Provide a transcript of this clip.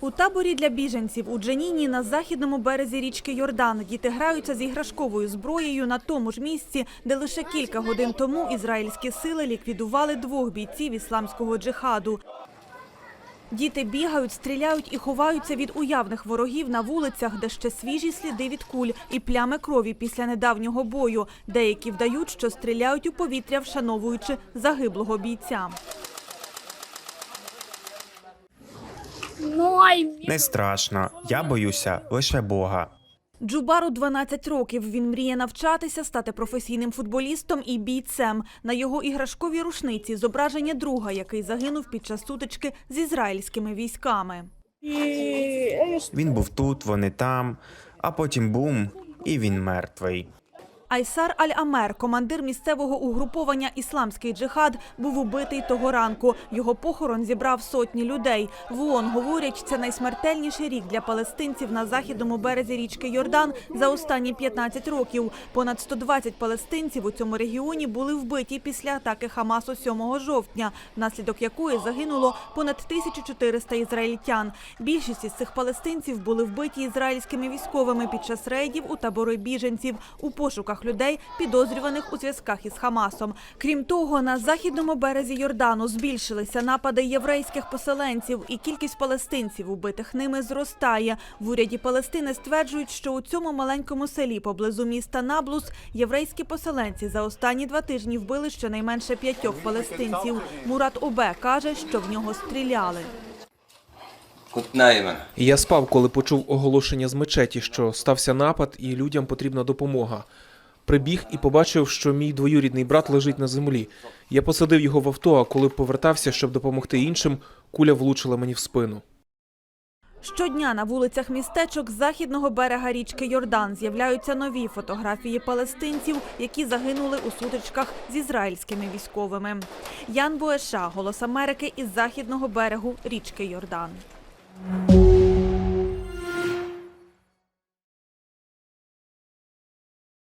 У таборі для біженців у Джаніні на західному березі річки Йордан діти граються з іграшковою зброєю на тому ж місці, де лише кілька годин тому ізраїльські сили ліквідували двох бійців ісламського джихаду. Діти бігають, стріляють і ховаються від уявних ворогів на вулицях, де ще свіжі сліди від куль і плями крові після недавнього бою. Деякі вдають, що стріляють у повітря, вшановуючи загиблого бійця. Не страшно. Я боюся лише Бога. Джубару 12 років. Він мріє навчатися, стати професійним футболістом і бійцем. На його іграшковій рушниці зображення друга, який загинув під час сутички з ізраїльськими військами. Він був тут, вони там, а потім бум, і він мертвий. Айсар Аль-Амер, командир місцевого угруповання «Ісламський джихад», був убитий того ранку. Його похорон зібрав сотні людей. В ООН говорять, це найсмертельніший рік для палестинців на західному березі річки Йордан за останні 15 років. Понад 120 палестинців у цьому регіоні були вбиті після атаки Хамасу 7 жовтня, внаслідок якої загинуло понад 1400 ізраїльтян. Більшість із цих палестинців були вбиті ізраїльськими військовими під час рейдів у табори біженців у пошуках руках людей, підозрюваних у зв'язках із Хамасом. Крім того, на західному березі Йордану збільшилися напади єврейських поселенців, і кількість палестинців, убитих ними, зростає. В уряді Палестини стверджують, що у цьому маленькому селі поблизу міста Наблус єврейські поселенці за останні два тижні вбили щонайменше п'ятьох палестинців. Мурат Обе каже, що в нього стріляли. Я спав, коли почув оголошення з мечеті, що стався напад, і людям потрібна допомога. Прибіг і побачив, що мій двоюрідний брат лежить на землі. Я посадив його в авто, а коли повертався, щоб допомогти іншим, куля влучила мені в спину. Щодня на вулицях містечок з західного берега річки Йордан з'являються нові фотографії палестинців, які загинули у сутичках з ізраїльськими військовими. Ян Боеша, Голос Америки із західного берегу річки Йордан.